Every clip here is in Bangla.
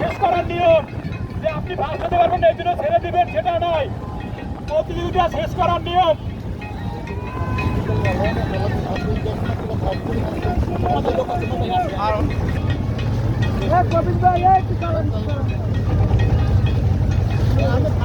শেষ করার নিয়ম যে আপনি ভাগ হতে পারবেন এই জন্য ছেড়ে দিবেন সেটা নয় প্রতিযোগিতা শেষ করার নিয়ম আর 拿着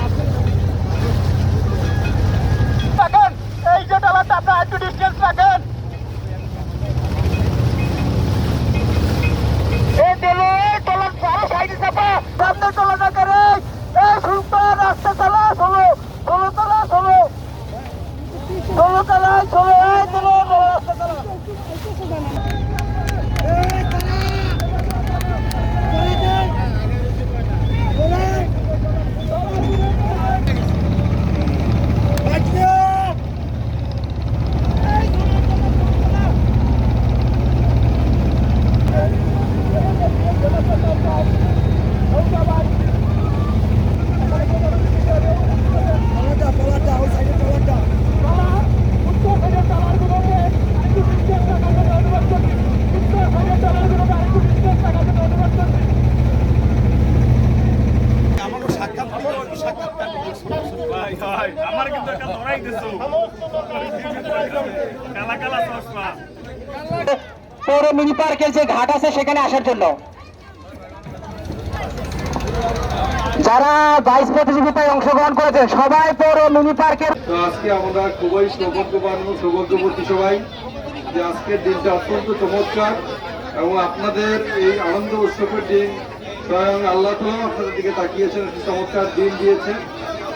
পৌর মিনি পার্কের যে ঘাট আছে সেখানে আসার জন্য। যারা বাইশ প্রতিযোগিতায় অংশগ্রহণ করেছে, সবাই পৌর মিনি পার্কের আজকে আমরা খুবই সৌভাগ্যবান ও সৌভাগ্যবতী সবাই যে আজকের দিনটা অত্যন্ত চমৎকার এবং আপনাদের এই আনন্দ উৎসবের দিন স্বয়ং আল্লাহ তালাও আপনাদের দিকে তাকিয়েছেন, একটি চমৎকার দিন দিয়েছেন।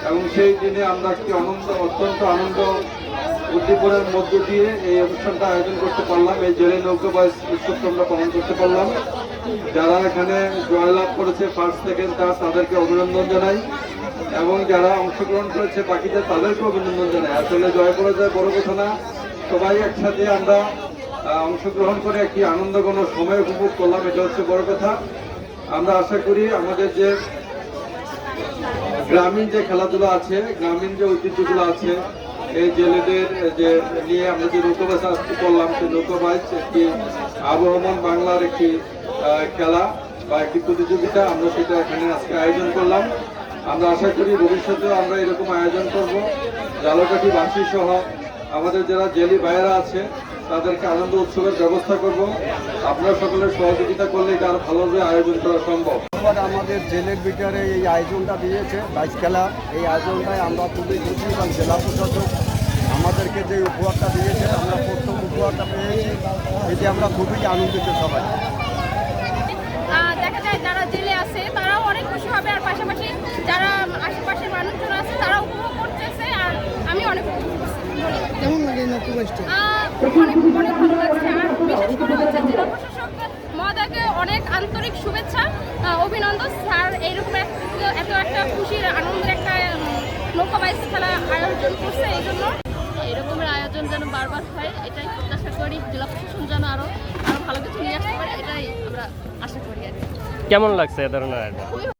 এবং সেই দিনে আমরা একটি আনন্দ, অত্যন্ত আনন্দ উদ্দীপনের মধ্য দিয়ে এই অনুষ্ঠানটা আয়োজন করতে পারলাম, এই জেলে নৌকা বাইস উৎসবটা আমরা পালন করতে পারলাম। যারা এখানে জয়লাভ করেছে ফার্স্ট সেকেন্ড থার্ড তাদেরকে অভিনন্দন জানাই। এবং যারা অংশগ্রহণ করেছে বাকিদের তাদেরকে অভিনন্দন জানাই। আসলে জয় করা যায় বড় কথা না, সবাই একসাথে আমরা অংশগ্রহণ করে একটি আনন্দঘন সময় উপভোগ করলাম, এটা হচ্ছে বড় কথা। আমরা আশা করি আমাদের যে গ্রামীণ যে খেলাধুলা আছে, গ্রামীণ যে ঐতিহ্যগুলো আছে, এই জেলেদের যে নিয়ে আমরা যে নৌকাবাস করলাম, সেই নৌকাবাস একটি আবহমান বাংলার একটি খেলা বা একটি প্রতিযোগিতা। আমরা সেটা এখানে আজকে আয়োজন করলাম। আমরা আশা করি ভবিষ্যতেও আমরা এরকম আয়োজন করব। জালকাঠি বাসী সহ আমাদের যারা জেলি ভাইয়েরা আছে তাদেরকে আনন্দ উৎসবের ব্যবস্থা করব। আপনারা সকলের সহযোগিতা করলে এটা আরও ভালোভাবে আয়োজন করা সম্ভব। আমাদের জেলের বিচারে এই আয়োজনটা দিয়েছে বাইশ খেলা এই আয়োজনটাই আমরা খুবই খুশি এবং জেলা প্রশাসক আমাদেরকে যে উপহারটা দিয়েছে, আমরা প্রথম উপহারটা পেয়েছি। এটি আমরা খুবই আনন্দিত সবাই আহ, দেখা যায় যারা জেলে আছে তারাও অনেক খুশি হবে আর পাশাপাশি যারা আশেপাশের মানুষজন আছে তারা উপভোগ করতেছে আর আমি অনেক উপভোগ করছি কেমন লাগে নৌকাবাসটা আহ, অনেক অনেক ভালো লাগছে আর বিশেষ করে হচ্ছে জেলা প্রশাসক মহোদয়কে অনেক আন্তরিক শুভেচ্ছা অভিনন্দন। স্যার এইরকম এত একটা খুশির আনন্দের একটা নৌকা খেলা আয়োজন করছে এই জন্য। এরকমের আয়োজন যেন বারবার হয় এটাই প্রত্যাশা করি। জেলা প্রশাসন যেন আরও আরও ভালো কিছু নিয়ে আসতে পারে এটাই আমরা আশা করি আর কেমন লাগছে এ ধরনের আয়োজন? খুবই